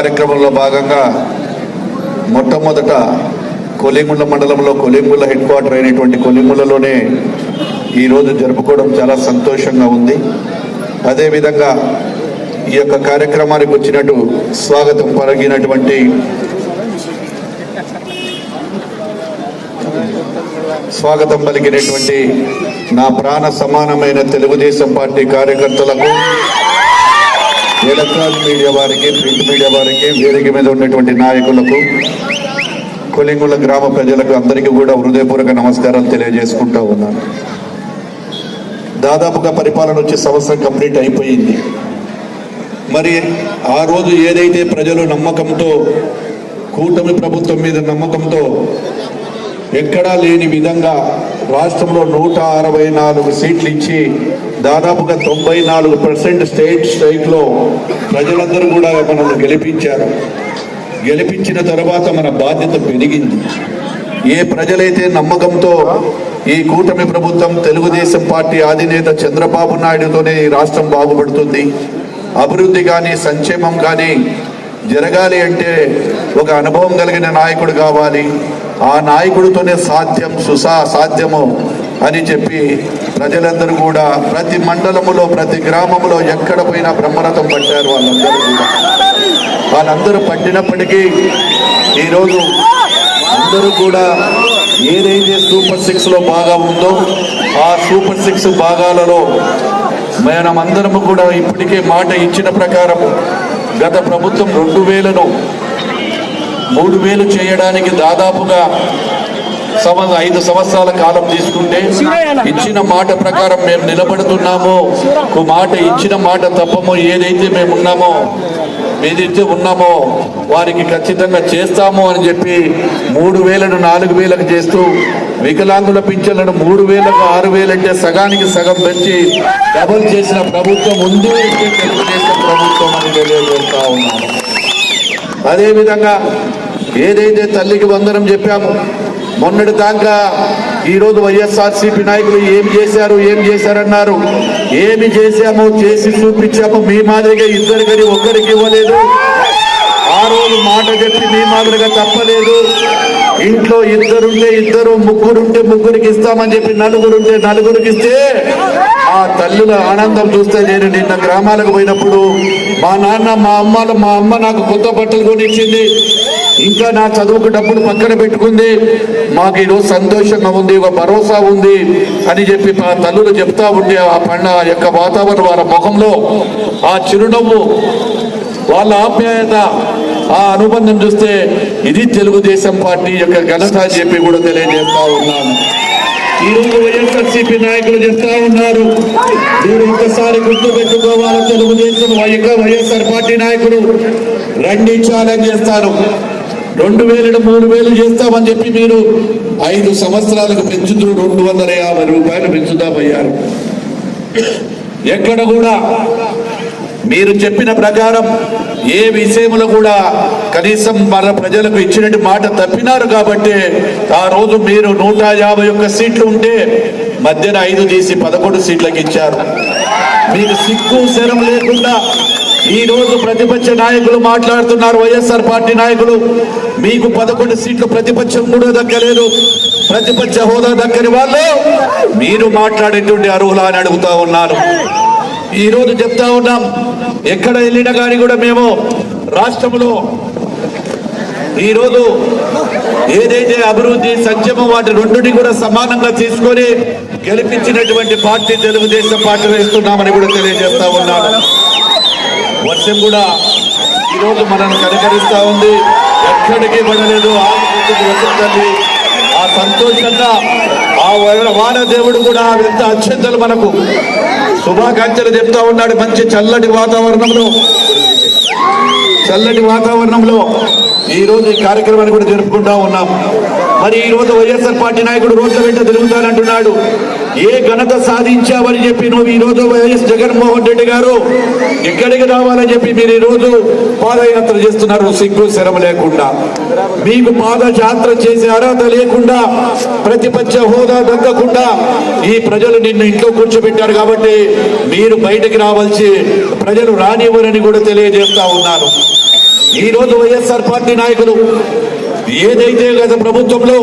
కార్యక్రమంలో భాగంగా మొట్టమొదట కొలిముళ్ళ మండలంలో కొలిముళ్ళ హెడ్ క్వార్టర్ అయినటువంటి కొలిముళ్ళలోనే ఈరోజు జరుపుకోవడం చాలా సంతోషంగా ఉంది. అదేవిధంగా ఈ యొక్క కార్యక్రమానికి వచ్చినట్టు స్వాగతం పలిగినటువంటి స్వాగతం పలికినటువంటి నా ప్రాణ సమానమైన తెలుగుదేశం పార్టీ కార్యకర్తలకు ఎలక్ట్రానిక్ మీడియా వారికి ప్రింట్ మీడియా వారికి వేదిక మీద ఉన్నటువంటి నాయకులకు కొలింగుల గ్రామ ప్రజలకు అందరికీ కూడా హృదయపూర్వక నమస్కారాలు తెలియజేసుకుంటా ఉన్నాను. దాదాపుగా పరిపాలన వచ్చే సంవత్సరం కంప్లీట్ అయిపోయింది. మరి ఆ రోజు ఏదైతే ప్రజలు నమ్మకంతో కూటమి ప్రభుత్వం మీద నమ్మకంతో ఎక్కడా లేని విధంగా రాష్ట్రంలో నూట అరవై నాలుగు సీట్లు ఇచ్చి దాదాపుగా తొంభై నాలుగు పర్సెంట్ స్టేట్ స్టేట్లో ప్రజలందరూ కూడా మనల్ని గెలిపించారు. గెలిపించిన తర్వాత మన బాధ్యత పెరిగింది. ఏ ప్రజలైతే నమ్మకంతో ఈ కూటమి ప్రభుత్వం తెలుగుదేశం పార్టీ అధినేత చంద్రబాబు నాయుడుతోనే ఈ రాష్ట్రం బాగుపడుతుంది అభివృద్ధి కానీ సంక్షేమం కానీ జరగాలి అంటే ఒక అనుభవం కలిగిన నాయకుడు కావాలి. ఆ నాయకుడితోనే సాధ్యం సుసా సాధ్యము అని చెప్పి ప్రజలందరూ కూడా ప్రతి మండలములో ప్రతి గ్రామంలో ఎక్కడ పోయినా బ్రహ్మరథం పట్టారు వాళ్ళందరూ కూడా. వాళ్ళందరూ పట్టినప్పటికీ ఈరోజు అందరూ కూడా ఏదైతే సూపర్ సిక్స్లో బాగా ఉందో ఆ సూపర్ సిక్స్ భాగాలలో మనం అందరము కూడా ఇప్పటికే మాట ఇచ్చిన ప్రకారం గత ప్రభుత్వం రెండు వేలను మూడు వేలు చేయడానికి దాదాపుగా సంవ ఐదు సంవత్సరాల కాలం తీసుకుంటే ఇచ్చిన మాట ప్రకారం మేము నిలబడుతున్నామో. ఒక మాట ఇచ్చిన మాట తప్పమో. ఏదైతే మేము ఉన్నామో ఏదైతే ఉన్నామో వారికి ఖచ్చితంగా చేస్తాము అని చెప్పి మూడు వేలను నాలుగు వేలకు చేస్తూ వికలాంగుల పింఛన్లను మూడు వేలకు ఆరు వేలంటే సగానికి సగం పెంచి డబుల్ చేసిన ప్రభుత్వం ఉంది. తెలుగుదేశం ప్రభుత్వం అని తెలియజేస్తా ఉన్నాను అదేవిధంగా ఏదైతే తల్లికి వందనం చెప్పాము మొన్నటి దాకా ఈరోజు వైఎస్ఆర్సీపీ నాయకులు ఏం చేశారు ఏం చేశారన్నారు ఏమి చేశామో చేసి చూపించాము మీ మాదిరిగా ఇద్దరికని ఒక్కరికి ఇవ్వలేదు. ఆ రోజు మాట చెప్పి మీ మాదిరిగా తప్పలేదు. ఇంట్లో ఇద్దరుంటే ఇద్దరు ముగ్గురుంటే ముగ్గురికి ఇస్తామని చెప్పి నలుగురుంటే నలుగురికి ఇస్తే ఆ తల్లుల ఆనందం చూస్తే నేను నిన్న గ్రామాలకు పోయినప్పుడు మా నాన్న మా అమ్మలు మా అమ్మ నాకు కొత్త బట్టలు కొని ఇచ్చింది ఇంకా నా చదువుకు డబ్బులు పక్కన పెట్టుకుంది. మాకు ఈరోజు సంతోషంగా ఉంది ఒక భరోసా ఉంది అని చెప్పి మా తల్లులు చెప్తా ఉంటే ఆ పండ యొక్క వాతావరణం వాళ్ళ ముఖంలో ఆ చిరునవ్వు వాళ్ళ ఆప్యాయత ఆ అనుబంధం చూస్తే ఇది తెలుగుదేశం పార్టీ యొక్క ఘనత అని చెప్పి కూడా తెలియజేస్తా ఉన్నాను. ఈ రోజు వైఎస్ఆర్సీపీ నాయకులు చెప్తా ఉన్నారు. మీరు ఒక్కసారి గుర్తు పెట్టుకోవాలి తెలుగుదేశం వైఎస్ఆర్ పార్టీ నాయకులు. రండి ఛాలెంజ్ చేస్తారు రెండు వేలు మూడు వేలు చేస్తామని చెప్పి మీరు ఐదు సంవత్సరాలకు పెంచుతూ రెండు వందల యాభై రూపాయలు పెంచుతామయ్యారు ఎక్కడ కూడా మీరు చెప్పిన ప్రకారం ఏ విషయంలో కూడా కనీసం మన ప్రజలకు ఇచ్చినట్టు మాట తప్పినారు కాబట్టి ఆ రోజు మీరు నూట యాభై ఒక్క సీట్లు ఉంటే మధ్యన ఐదు తీసి పదకొండు సీట్లకు ఇచ్చారు. మీకు సిక్కు శరం లేకుండా ఈ రోజు ప్రతిపక్ష నాయకులు మాట్లాడుతున్నారు వైఎస్ఆర్ పార్టీ నాయకులు. మీకు పదకొండు సీట్లు ప్రతిపక్షం కూడా దక్కలేదు. ప్రతిపక్ష హోదా దక్కని వాళ్ళు మీరు మాట్లాడేటువంటి అర్హులా అని అడుగుతా ఉన్నారు. ఈ రోజు చెప్తా ఉన్నాం ఎక్కడ వెళ్ళినా కానీ కూడా మేము రాష్ట్రంలో ఈరోజు ఏదైతే అభివృద్ధి సంక్షేమం వాటి రెండుని కూడా సమానంగా తీసుకొని గెలిపించినటువంటి పార్టీ తెలుగుదేశం పార్టీ వేస్తున్నామని కూడా తెలియజేస్తా ఉన్నాను. వర్షం కూడా ఈ రోజు మనల్ని కనికరిస్తూ ఉంది. ఎక్కడికి పడలేదు ఆంధ్రప్రదేశ్ వచ్చిందండి ఆ సంతోషంగా ఆ వా- వాన దేవుడు కూడా ఎంత అత్యంతలు మనకు శుభాకాంక్షలు చెప్తా ఉన్నాడు మంచి చల్లటి వాతావరణంలో. చల్లటి వాతావరణంలో ఈరోజు ఈ కార్యక్రమాన్ని కూడా జరుపుకుంటా ఉన్నాం. మరి ఈ రోజు వైఎస్ఆర్ పార్టీ నాయకుడు రోడ్ల వెంట తిరుగుతానంటున్నాడు. ఏ ఘనత సాధించావని చెప్పి నువ్వు ఈ రోజు వైఎస్ జగన్మోహన్ రెడ్డి గారు ఎక్కడికి రావాలని చెప్పి మీరు ఈ రోజు పాదయాత్ర చేస్తున్నారు. సిగ్గు శరమ లేకుండా. మీకు పాదయాత్ర చేసే అర్హత లేకుండా ప్రతిపక్ష హోదా దక్కకుండా ఈ ప్రజలు నిన్ను ఇంట్లో కూర్చోబెట్టారు కాబట్టి మీరు బయటకు రావాల్సి ప్రజలు రానివ్వరని కూడా తెలియజేస్తా ఉన్నాను. ఈరోజు వైఎస్ఆర్ పార్టీ నాయకులు ఏదైతే గత ప్రభుత్వంలో